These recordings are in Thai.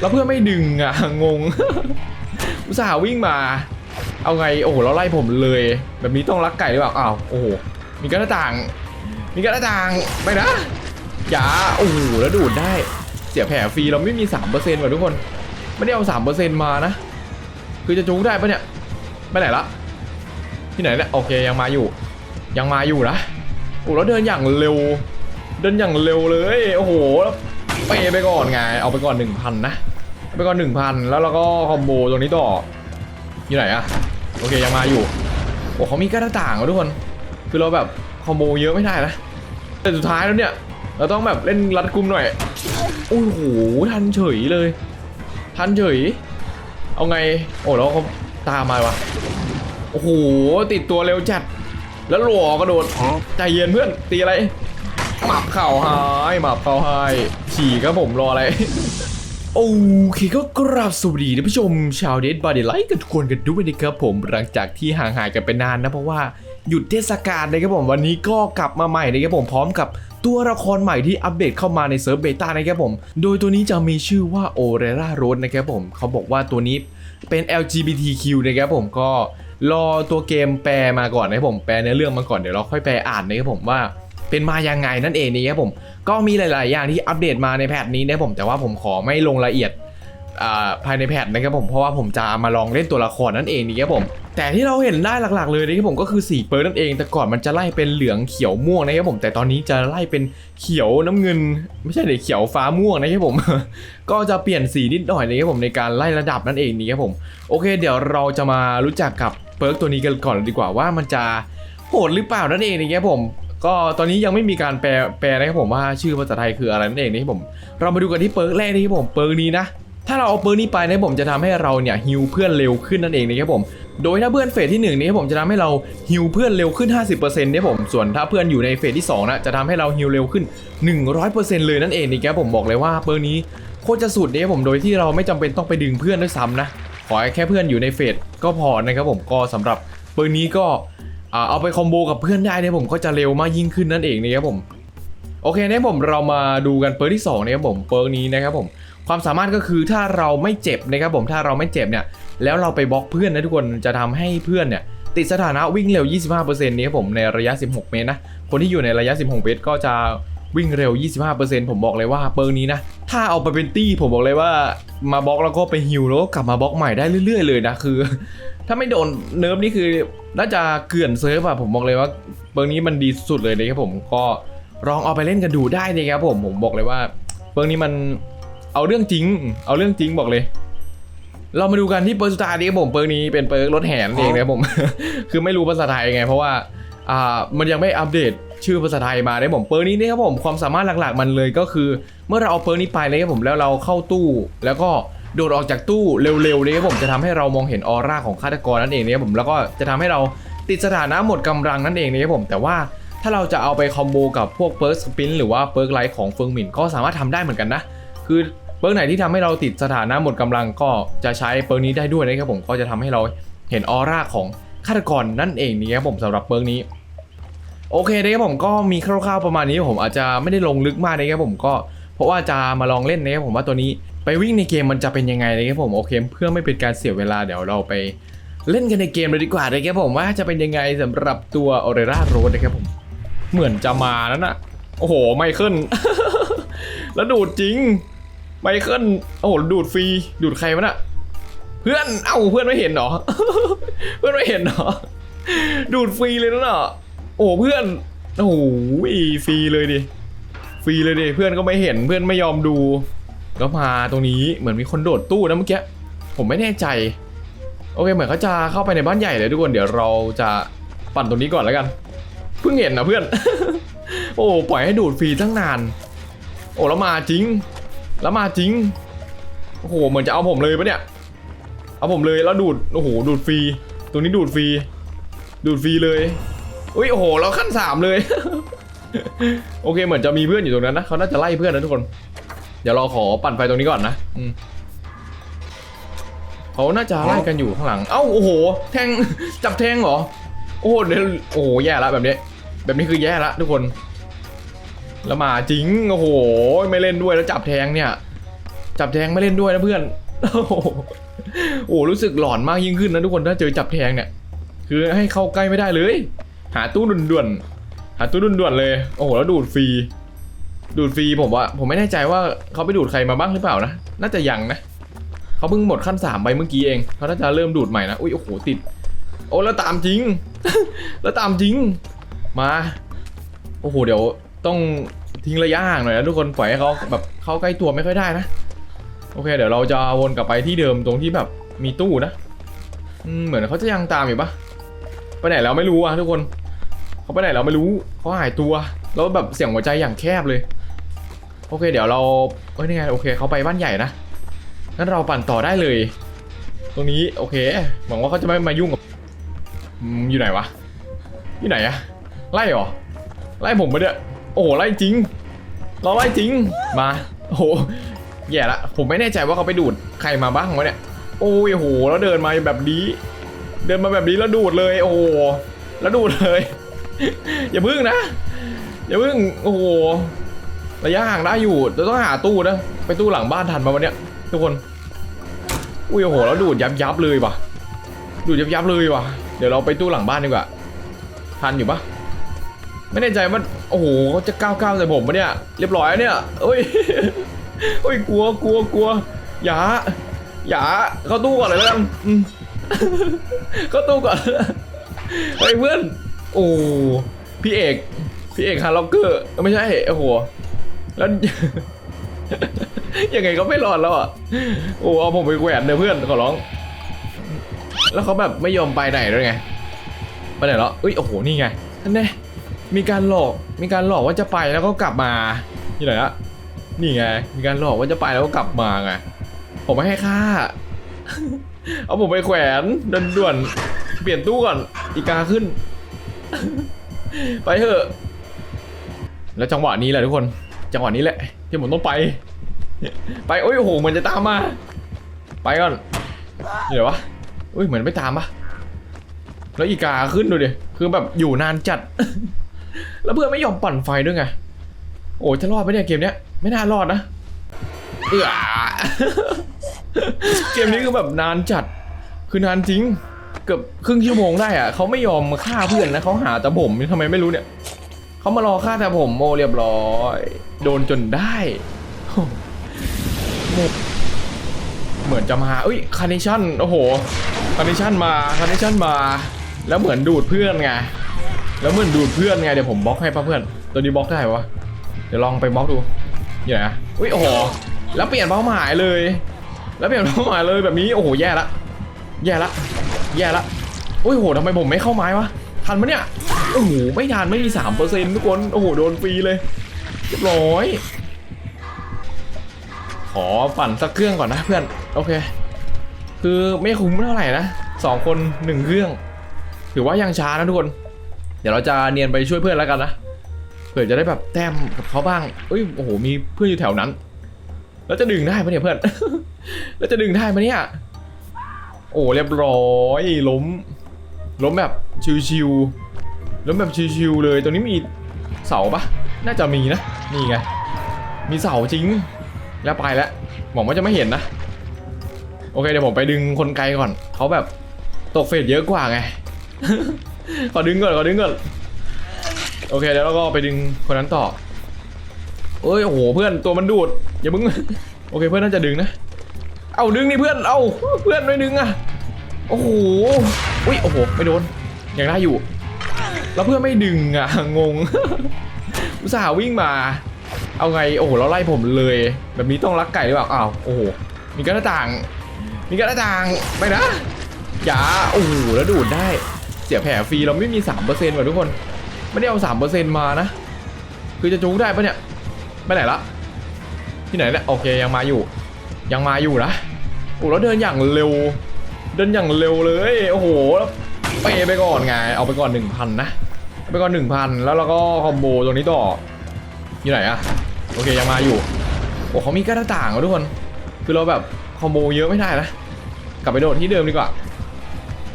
แล้วเพื่อนไม่ดึงอะงง อุตส่าห์วิ่งมา เอาไงโอ้โหเราไล่ผมเลย แบบนี้ต้องรักไก่หรือเปล่าอ้าวโอ้โหมีกระต่าง มีกระต่างไม่นะอย่าโอ้โหแล้วดูดได้ เสียแผลฟรีเราไม่มี3%ว่ะทุกคน ไม่ได้เอา3%มเมานะ คือจะจูงได้ปะเนี่ยไปไหนละที่ไหนเนี่ยโอเคยังมาอยู่ ยังมาอยู่นะโอ้แล้วเดินอย่างเร็ว เดินอย่างเร็วเลย โอ้โหแล้ว เปย์ไปก่อนไง เอาไปก่อน1,000นะเอาไปก่อน1,000แล้วเราก็คอมโบตรงนี้ต่อ อยู่ไหนอะโอเคยังมาอยู่ โอ้เขามีกระต่างว่ะทุกคน คือเราแบบคอมโบเยอะไม่ได้นะ แต่สุดท้ายแล้วเนี่ย เราต้องแบบเล่นรัดกุมหน่อย โอ้โหทันเฉยเลย ทันเฉย เอาไง โอ้แล้วเขาตามมาวะโอ้โหติดตัวเร็วจัด แล้วหลัวกระโดดใจเย็นเพื่อนตีอะไร หมับเข่าหายหมับเข่าหายฉี่ครับผมรออะไร โอเคก็กราบสวัสดีท่านผู้ชมชาวเดดบอดี้ไลค์กันทุกคนกันด้วยนะครับผมหลังจากที่ห่างหายกันไปนานนะเพราะว่าหยุดเทศกาลนะครับผมวันนี้ก็กลับมาใหม่นะครับผมพร้อมกับตัวละครใหม่ที่อัปเดตเข้ามาในเซิร์ฟเบต้านะครับผม โดยตัวนี้จะมีชื่อว่าโอเรราโรสนะครับผมเขาบอกว่าตัวนี้เป็น LGBTQ นะครับผมก็รอตัวเกมแปลมาก่อนนะครับผมแปลเนื้อเรื่องมาก่อนเดี๋ยวเราค่อยแปลอ่านนะครับผมว่า เป็นมายังไงนั่นเองนี่ครับผมก็มีหลาย ๆ อย่างที่อัปเดตมาในแพทนี้นะครับผมแต่ว่าผมขอไม่ลงรายละเอียดภายในแพทนะครับผมเพราะว่าผมจะมาลองเล่นตัวละครนั่นเองนี่ครับผมแต่ที่เราเห็นได้หลัก ๆ เลยนะครับผมก็คือสีเปิร์นั่นเอง แต่ก่อนมันจะไล่เป็นเหลืองเขียวม่วงนะครับผมแต่ตอนนี้จะไล่เป็นเขียวน้ำเงิน ไม่ใช่เด็เขียวฟ้าม่วงนะครับผม ก็จะเปลี่ยนสีนิดหน่อยนะครับผมในการไล่ระดับนั่นเองนี่ครับผมโอเค เดี๋ยวเราจะมารู้จักกับเปิร์กตัวนี้กันก่อนดีกว่าว่ามันจะโหดหรือเปล่านั่นเองนะครับผม ก็ตอนนี้ยังไม่มีการแปลแปลนะครับผมว่าชื่อภาษาไทยคืออะไรนั่นเองนะครับผม เรามาดูกันที่เปิร์กแรกนะครับผมเปิร์กนี้นะถ้าเราเอาเปิร์กนี้ไปนะครับผมจะทำให้เราเนี่ยฮิวเพื่อนเร็วขึ้นนั่นเองนะครับผม โดยถ้าเพื่อนเฟสที่1นึ่งนี้ผมจะทำให้เราฮิวเพื่อนเร็วขึ้น 50%เนี่ยผม ส่วนถ้าเพื่อนอยู่ในเฟสที่2นะจะทำให้เราฮิวเร็วขึ้น 100%เลยนั่นเองนี่แกผมบอกเลยว่าเปิร์นี้โคตรจะสุดเนี่ยผมโดยที่เราไม่จำเป็นต้องไปดึงเพื่อนด้วยซ้ำนะ ขอแค่เพื่อนอยู่ในเฟสก็พอนะครับผมก็สำหรับเปิร์นี้ก็ เอาไปคอมโบกับเพื่อนได้เนี่ยผมก็จะเร็วมากยิ่งขึ้นนั่นเองนะครับผมโอเคเนี่ยผมเรามาดูกันเปิร์กที่2นะครับผมเปิร์กนี้นะครับผมความสามารถก็คือถ้าเราไม่เจ็บนะครับผมถ้าเราไม่เจ็บเนี่ยแล้วเราไปบล็อกเพื่อนนะทุกคนจะทำให้เพื่อนเนี่ยติดสถานะวิ่งเร็ว 25%นี้ครับผมในระยะ 16 เมตรนะคนที่อยู่ในระยะ 16 เมตรก็จะวิ่งเร็ว 25%ผมบอกเลยว่าเปิร์กนี้นะถ้าเอาไปเป็นตี้ผมบอกเลยว่ามาบล็อกแล้วก็ไปฮิลแล้วก็กลับมาบล็อกใหม่ได้เรื่อย ๆ เลยนะคือ ถ้าไม่โดนเนิร์ฟนี่คือน่าจะเกลื่อนเซิร์ฟอะผมบอกเลยว่าเบิร์นี้มันดีสุดเลยนะครับผมก็ลองเอาไปเล่นกันดูได้นะครับผมผมบอกเลยว่าเบิร์นี้มันเอาเรื่องจริง เอาเรื่องจริงบอกเลย เรามาดูกันที่เปิร์สุดท้ายนี้ครับผมเปิร์นี้เป็นเปิร์รถแห่นั่นเองนะครับผม คือไม่รู้ภาษาไทยไง เพราะว่าอ่ามันยังไม่อัปเดตชื่อภาษาไทยมาได้ผมเปิร์นี้นะครับผมความสามารถหลักๆมันเลยก็คือ เมื่อเราเอาเปิร์นี้ไปนะครับผมแล้วเราเข้าตู้แล้วก็ โดดออกจากตู้เร็วๆนะครับผมจะทำให้เรามองเห็นออร่าของฆาตกรนั่นเองนะครับผมแล้วก็จะทำให้เราติดสถานะหมดกำลังนั่นเองนะครับผมแต่ว่าถ้าเราจะเอาไปคอมโบกับพวกเปิร์กสปินหรือว่าเปิร์กไลท์ของเฟิงหมินก็สามารถทำได้เหมือนกันนะ คือเปิร์กไหนที่ทำให้เราติดสถานะหมดกำลังก็จะใช้เปิร์กนี้ได้ด้วยนะครับผมก็จะทำให้เราเห็นออร่าของฆาตกรนั่นเองนะครับผมสำหรับเปิร์กนี้โอเคนะครับผมก็มีคร่าวๆประมาณนี้ผมอาจจะไม่ได้ลงลึกมากนะครับผมก็เพราะว่าจะมาลองเล่นนะครับผมว่าตัวนี้ ไปวิ่งในเกมมันจะเป็นยังไงนะครับผมโอเคเพื่อไม่เป็นการเสียเวลาเดี๋ยวเราไปเล่นกันในเกมเลยดีกว่านะครับผมว่าจะเป็นยังไงสำหรับตัวออเรราโรดนะครับผม เหมือนจะมาแล้วนะโอ้โหไมเคิลแล้วดูดจริงไมเคิลโอ้โหดูดฟรีดูดใครวะน่ะเพื่อนเอ้าเพื่อนไม่เห็นหรอเพื่อนไม่เห็นหรอดูดฟรีเลยนะน่ะโอ้เพื่อนโอ้โหฟรีเลยดิฟรีเลยดิเพื่อนก็ไม่เห็นเพื่อนไม่ยอมดู แล้วมาตรงนี้เหมือนมีคนโดดตู้นะเมื่อกี้ผมไม่แน่ใจ โอเคเหมือนเขาจะเข้าไปในบ้านใหญ่เลยทุกคนเดี๋ยวเราจะปั่นตรงนี้ก่อนแล้วกันเพิ่งเห็นนะเพื่อน โอ้ปล่อยให้ดูดฟรีตั้งนาน โอ้แล้วมาจริง แล้วมาจริงโอ้โหเหมือนจะเอาผมเลยปะเนี่ย เอาผมเลยแล้วดูดโอ้โหดูดฟรีตรงนี้ดูดฟรีดูดฟรีเลยอุ้ยโอ้โหเราขั้นสามเลย โอเคเหมือนจะมีเพื่อนอยู่ตรงนั้นนะเขาน่าจะไล่เพื่อนนะทุกคน เดี๋ยวเราขอปั่นไฟตรงนี้ก่อนนะอืมเขาน่าจะไล่กันอยู่ข้างหลัง เอ้าโอ้โห แทง จับแทงเหรอ โอ้โหเดี๋ยวโอ้โหแย่ละแบบนี้ แบบนี้คือแย่ละทุกคน แล้วมาจริง โอ้โห ไม่เล่นด้วยแล้วจับแทงเนี่ย จับแทงไม่เล่นด้วยนะเพื่อน โอ้โหโอ้โหรู้สึกหลอนมากยิ่งขึ้นนะทุกคนถ้าเจอจับแทงเนี่ย คือให้เข้าใกล้ไม่ได้เลย หาตู้ด่วนๆ หาตู้ด่วนๆเลย โอ้โห แล้วดูดฟรี ดูดฟรีผมว่า ผมไม่แน่ใจว่าเขาไปดูดใครมาบ้างหรือเปล่านะ น่าจะยังนะเขาเพิ่งหมดขั้นสามไปเมื่อกี้เองเขาน่าจะเริ่มดูดใหม่นะอุ้ยโอ้โหติด โอ้แล้วตามจริง แล้วตามจริง มาโอ้โหเดี๋ยวต้องทิ้งระยะห่างหน่อยนะทุกคนปล่อยให้เขาแบบเข้าใกล้ตัวไม่ค่อยได้นะโอเค เดี๋ยวเราจะวนกลับไปที่เดิมตรงที่แบบมีตู้นะเหมือนเขาจะยังตามอยู่ปะไปไหนแล้วไม่รู้อะทุกคนเขาไปไหนเราไม่รู้เขาหายตัว แล้วแบบเสียงหัวใจอย่างแคบเลย โอเค เดี๋ยวเราเอ้ยนี่ไงโอเคเขาไปบ้านใหญ่นะงั้นเราปั่นต่อได้เลย ตรงนี้โอเคหวังว่าเขาจะไม่มายุ่งกับอยู่ไหนวะอยู่ไหนอะไล่หรอไล่ผมไปเนี่ยโอ้โหไล่จริง เราไล่จริงมาโอ้หแย่ละผมไม่แน่ใจว่าเขาไปดูดใครมาบ้างวะเนี่ยโอ้ยโหแล้วเดินมาแบบนี้ เดินมาแบบนี้แล้วดูดเลย โอ้แล้วดูดเลย อย่าพึ่งนะอย่าพึ่งโอ้โห ระยะห่างได้อยู่เราต้องหาตู้นะ ไปตู้หลังบ้านทันมาวันเนี้ยทุกคน อุ้ยโอ้โหแล้วดูดยับยับเลยว่ะ ดูดยับยับเลยว่ะ เดี๋ยวเราไปตู้หลังบ้านดีกว่า ทันอยู่ปะไม่แน่ใจว่าโอ้โหเขาจะก้าวก้าวใส่ผมปะเนี่ย เรียบร้อยเนี่ยเอ้ยเอ้ยกลัวกลัวกลัวอย่าอย่าเข้าตู้ก่อนเลยแล้วกันเข้าตู้ก่อนเฮ้ยเพื่อนโอ้พี่เอกพี่เอกฮาร์ล็อกเกอร์ไม่ใช่โอ้โห แล้วยังไงก็ไม่รอดแล้วอะโอ้เอาผมไปแขวนเดี๋ยวเพื่อนขอร้อง แล้วเขาแบบไม่ยอมไปไหนด้วยไงไปไหนแล้วเอ้ยโอ้โหนี่ไงนั่นแน่มีการหลอกมีการหลอกว่าจะไปแล้วก็กลับมาที่ไหนอะนี่ไง มีการหลอกว่าจะไปแล้วก็กลับมาไงผมไม่ให้ค่า เอาผมไปแขวนด่วนๆเปลี่ยนตู้ก่อนอีกาขึ้น ไปเถอะ แล้วจังหวะนี้แหละทุกคน จังหวะนี้แหละ ที่ผมต้องไป ไปโอ้ยโอ้โหมือนจะตามมา ไปก่อนเดี๋ยววะอุ้ยเหมือนไม่ตามปะแล้วอีกาขึ้นดูดิคือแบบอยู่นานจัด แล้วเพื่อนไม่ยอมปั่นไฟด้วยไงโอ้จะรอดไหมเนี่ยเกมเนี้ยไม่น่ารอดนะเออเกมนี้คือแบบนานจัด คือนานจริง เกือบครึ่งชั่วโมงได้อะเขาไม่ยอมฆ่าเพื่อนนะเขาหาแต่ผมทำไมไม่รู้เนี่ย เขามารอฆ่าแต่ผมโมเรียบร้อย โดนจนได้โมเหมือนจะมาเอ้ยคาร์เนชั่นโอ้โหคาร์เนชั่นมาคาร์เนชั่นมา แล้วเหมือนดูดเพื่อนไงแล้วเหมือนดูดเพื่อนไงเดี๋ยวผมบล็อกให้ปะเพื่อน ตัวนี้บล็อกได้ปะวะเดี๋ยวลองไปบล็อกดูอยู่ไหนอะอุ้ยโอ้โหแล้วเปลี่ยนเป้าหมายเลย แล้วเปลี่ยนเป้าหมายเลยแบบนี้โอ้โหแย่ละ แย่ละ แย่ละโอ้ยโหทำไมผมไม่เข้าไม้วะทันปะเนี่ย โอ้โหไม่ทันไม่มีสามเปอร์เซ็นต์ทุกคน โอ้โห โดนฟรีเลยเรียบร้อย ขอปั่นสักเครื่องก่อนนะเพื่อน โอเค คือไม่คุ้มเท่าไหร่นะสองคนหนึ่งเครื่อง ถือว่ายังช้านะทุกคน เดี๋ยวเราจะเนียนไปช่วยเพื่อนแล้วกันนะเผื่อจะได้แบบแต้มกับเขาบ้างเอ้ยโอ้โหมีเพื่อนอยู่แถวนั้น แล้วจะดึงได้ปะเนี่ยเพื่อน แล้วจะดึงได้ปะเนี่ยโอ้เรียบร้อยล้มล้มแบบชิว ๆล้มแบบชิวๆเลยตัวนี้มีเสาปะน่าจะมีนะ นี่ไง มีเสาจริง แล้วไปแล้วหวังว่าจะไม่เห็นนะ โอเคเดี๋ยวผมไปดึงคนไกลก่อน เขาแบบตกเฟสเยอะกว่าไง ขอดึงก่อน ขอดึงก่อน โอเคแล้วเราก็ไปดึงคนนั้นต่อ เอ้ย โอ้โห เพื่อนตัวมันดูด อย่ามึง โอเคเพื่อนน่าจะดึงนะ เอาดึงนี่เพื่อน เอาเพื่อนไม่ดึงอะ โอ้โห อุ้ย โอ้โห ไม่โดน ยังได้อยู่ แล้วเพื่อนไม่ดึงอะงง อุตส่าห์วิ่งมา เอาไงโอ้โหเราไล่ผมเลย แบบนี้ต้องรักไก่หรือเปล่าอ้าวโอ้โหมีกระต่าง มีกระต่างไม่นะอย่าโอ้โหแล้วดูดได้ เสียแผลฟรีเราไม่มี3%ว่ะทุกคน ไม่ได้เอา3%มานะ คือจะจุกได้ปะเนี่ยไปไหนละที่ไหนเนี่ยโอเคยังมาอยู่ ยังมาอยู่นะโอ้แล้วเดินอย่างเร็ว เดินอย่างเร็วเลย โอ้โหแล้ว เปไปก่อนไง เอาไปก่อน1,000นะเอาไปก่อน1,000แล้วเราก็คอมโบตรงนี้ต่อ อยู่ไหนอะโอเคยังมาอยู่ โอ้เขามีกระต่างอะทุกคน คือเราแบบคอมโบเยอะไม่ได้นะ กลับไปโดดที่เดิมดีกว่า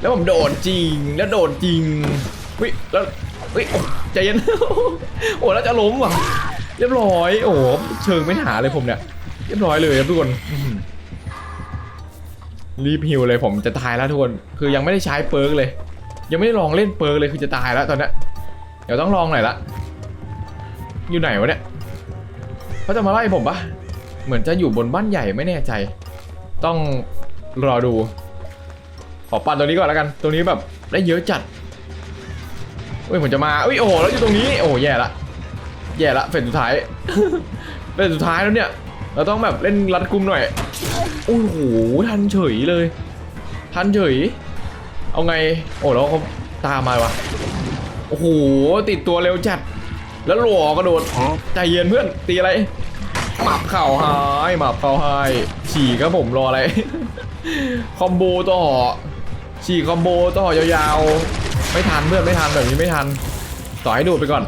แล้วผมโดดจริง แล้วโดดจริงวิแล้ววิใจเย็น โอ้แล้วจะล้มว่ะ เรียบร้อย โอ้เชิงไม่หาเลยผมเนี่ย เรียบร้อยเลยครับทุกคน รีบฮิวเลยผมจะตายแล้วทุกคน คือยังไม่ได้ใช้เปิร์กเลย ยังไม่ได้ลองเล่นเปิร์กเลยคือจะตายแล้วตอนนี้เดี๋ยวต้องลองหน่อยละอยู่ไหนวะเนี่ยเขาจะมาไล่ผมปะเหมือนจะอยู่บนบ้านใหญ่ไม่แน่ใจ ต้องรอดู ขอปั่นตัวนี้ก่อนแล้วกัน ตัวนี้แบบได้เยอะจัดเฮ้ยผมจะมาเอ้ยโอ้โหแล้วอยู่ตรงนี้โอ้โหแย่ละแย่ละเฟสสุดท้ายเฟสสุดท้ายแล้วเนี่ย เราต้องแบบเล่นรัดกุมหน่อยโอ้โหทันเฉยเลย ทันเฉย เอาไง โอ้แล้วเขาตามมาวะโอ้โหติดตัวเร็วจัด แล้วหลัวกระโดดใจเย็นเพื่อนตีอะไรหมับเข่าหายหมับเข่าหายฉี่ครับผมรออะไร คอมโบต่อฉี่คอมโบต่อยาวๆ ไม่ทันเพื่อนไม่ทันแบบนี้ไม่ทัน ต่อให้ดูดไปก่อน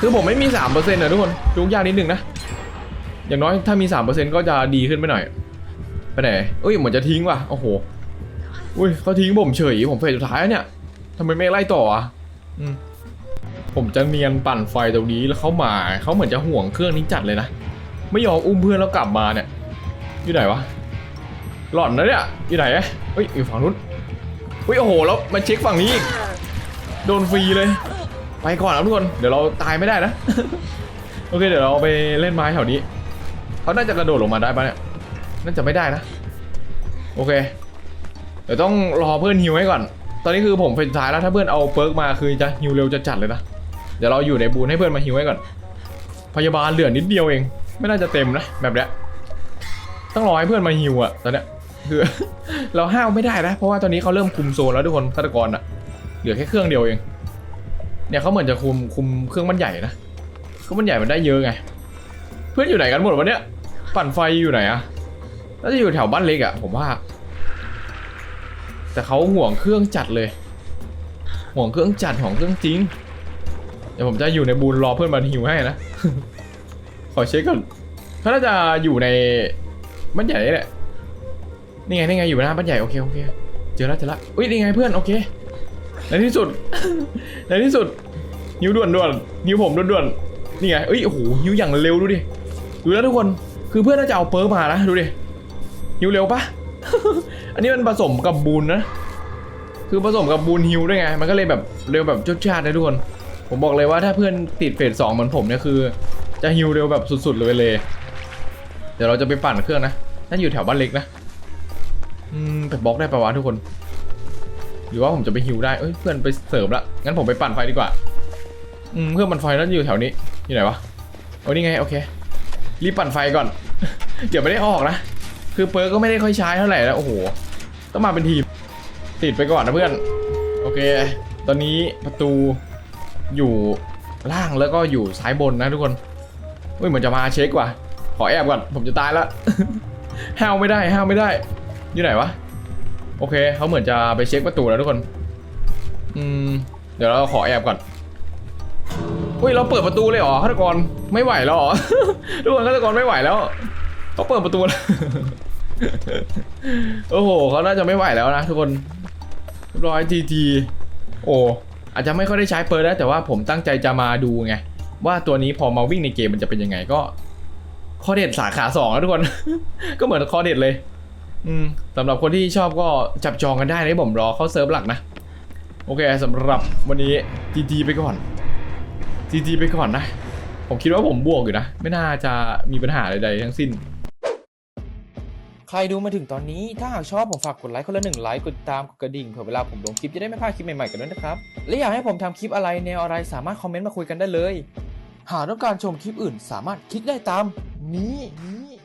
คือผมไม่มี3%นะทุกคนจุกยากนิดนึงนะ อย่างน้อยถ้ามี3%ก็จะดีขึ้นไปหน่อย ไปไหนเอ้ยเหมือนจะทิ้งว่ะ โอ้โห อุ้ยเขาทิ้งผมเฉย ผมเฟสสุดท้ายแล้วเนี่ยทำไมไม่ไล่ต่ออะอืมผมจะเนียนปั่นไฟตรงนี้แล้วเขามาเขาเหมือนจะห่วงเครื่องนี้จัดเลยนะ ไม่ยอมอุ้มเพื่อนแล้วกลับมาเนี่ย อยู่ไหนวะ หล่อนนะเนี่ย อยู่ไหนอะเฮ้ย อยู่ฝั่งนู้นเฮ้ยโอ้โห แล้วมาเช็คฝั่งนี้อีก โดนฟรีเลย ไปก่อนนะทุกคน เดี๋ยวเราตายไม่ได้นะ โอเค เดี๋ยวเราไปเล่นไม้แถวนี้ เขาน่าจะกระโดดลงมาได้ปะเนี่ย น่าจะไม่ได้นะ โอเค เดี๋ยวต้องรอเพื่อนฮิวให้ก่อน ตอนนี้คือผมเป็นสุดท้ายแล้วถ้าเพื่อนเอาเปิร์กมาคือจะฮิวเร็วจะจัดเลยนะ เดี๋ยวเราอยู่ในบูนให้เพื่อนมาฮิวให้ก่อน พยาบาลเหลือนิดเดียวเอง ไม่น่าจะเต็มนะแบบเนี้ย ต้องรอให้เพื่อนมาฮิวอะตอนเนี้ยคือเราห้าวไม่ได้นะ เพราะว่าตอนนี้เขาเริ่มคุมโซนแล้วทุกคนฆาตกรอะเหลือแค่เครื่องเดียวเอง เนี่ยเขาเหมือนจะคุมคุมเครื่องมันใหญ่นะเครื่องมันใหญ่มันได้เยอะไง เพื่อนอยู่ไหนกันหมดวะเนี่ย ปั่นไฟอยู่ไหนอะน่าจะอยู่แถวบ้านเล็กอะผมว่า แต่เขาห่วงเครื่องจัดเลย ห่วงเครื่องจัดของเครื่องจริง เดี๋ยวผมจะอยู่ในบูนรอเพื่อนมาฮิวให้นะ ขอเช็คก่อนเขาน่าจะอยู่ในบ้านใหญ่แหละ นี่ไงนี่ไงอยู่หน้าบ้านใหญ่โอเคโอเค เจอแล้วเจอแล้วอุ้ยนี่ไงเพื่อนโอเค ในที่สุด ในที่สุดฮิวด่วนด่วนฮิวผมด่วนด่วนนี่ไงเอ้ยโอ้โหฮิวอย่างเร็วดูดิ ดูแล้วทุกคน คือเพื่อนน่าจะเอาเปิร์มานะดูดิฮิวเร็วปะ อันนี้มันผสมกับบูนนะ คือผสมกับบูนฮิวด้วยไง มันก็เลยแบบเร็วแบบจุดชาติเลยทุกคน ผมบอกเลยว่าถ้าเพื่อนติดเฟสสองเหมือนผมเนี่ยคือ จะฮิวเร็วแบบสุดๆเลยเลย เดี๋ยวเราจะไปปั่นเครื่องนะน่าอยู่แถวบ้านเล็กนะ อืมไปบล็อกได้ปะวะทุกคน หรือว่าผมจะไปฮิวได้ เอ้ยเพื่อนไปเสริมละ งั้นผมไปปั่นไฟดีกว่า อืมเพื่อนปั่นไฟน่าจะอยู่แถวนี้ อยู่ไหนวะโอ้นี่ไงโอเค รีบปั่นไฟก่อน เดี๋ยวไม่ได้ออกนะ คือเปิร์กก็ไม่ได้ค่อยใช้เท่าไหร่แล้วโอ้โห ต้องมาเป็นทีม ติดไปก่อนนะเพื่อน โอเค ตอนนี้ประตูอยู่ล่างแล้วก็อยู่ซ้ายบนนะทุกคนเฮ้ยเหมือนจะมาเช็คว่ะ ขอแอบก่อน ผมจะตายแล้วห้าวไม่ได้ห้าวไม่ได้ อยู่ไหนวะ โอเค เขาเหมือนจะไปเช็คประตูแล้วทุกคน อืม เดี๋ยวเราขอแอบก่อนอุ้ยเราเปิดประตูเลยเหรอฆาตกรไม่ไหวแล้วหรอทุกคนฆาตกรไม่ไหวแล้วเขาเปิดประตูแล้ว โอ้โหเขาน่าจะไม่ไหวแล้วนะทุกคนร้อยจีจีโอ้อาจจะไม่ค่อยได้ใช้เปิดแล้วแต่ว่าผมตั้งใจจะมาดูไง ว่าตัวนี้พอมาวิ่งในเกมมันจะเป็นยังไงก็ข้อเด็ดสาขาสองนะทุกคน ก็เหมือนข้อเด็ดเลย อืมสำหรับคนที่ชอบก็จับจองกันได้นะผมรอเข้าเซิร์ฟหลักนะโอเคสำหรับวันนี้จีจีไปก่อนจีจีไปก่อนนะ ผมคิดว่าผมบวกอยู่นะ ไม่น่าจะมีปัญหาใดๆทั้งสิ้น ใครดูมาถึงตอนนี้ ถ้าหากชอบผมฝากกดไลค์คนละหนึ่งไลค์กดติดตามกดกระดิ่งเผื่อเวลาผมลงคลิปจะได้ไม่พลาดคลิปใหม่ๆกันด้วยนะครับ และอยากให้ผมทำคลิปอะไรแนวอะไรสามารถคอมเมนต์มาคุยกันได้เลย หากต้องการชมคลิปอื่นสามารถคลิกได้ตามนี้นี้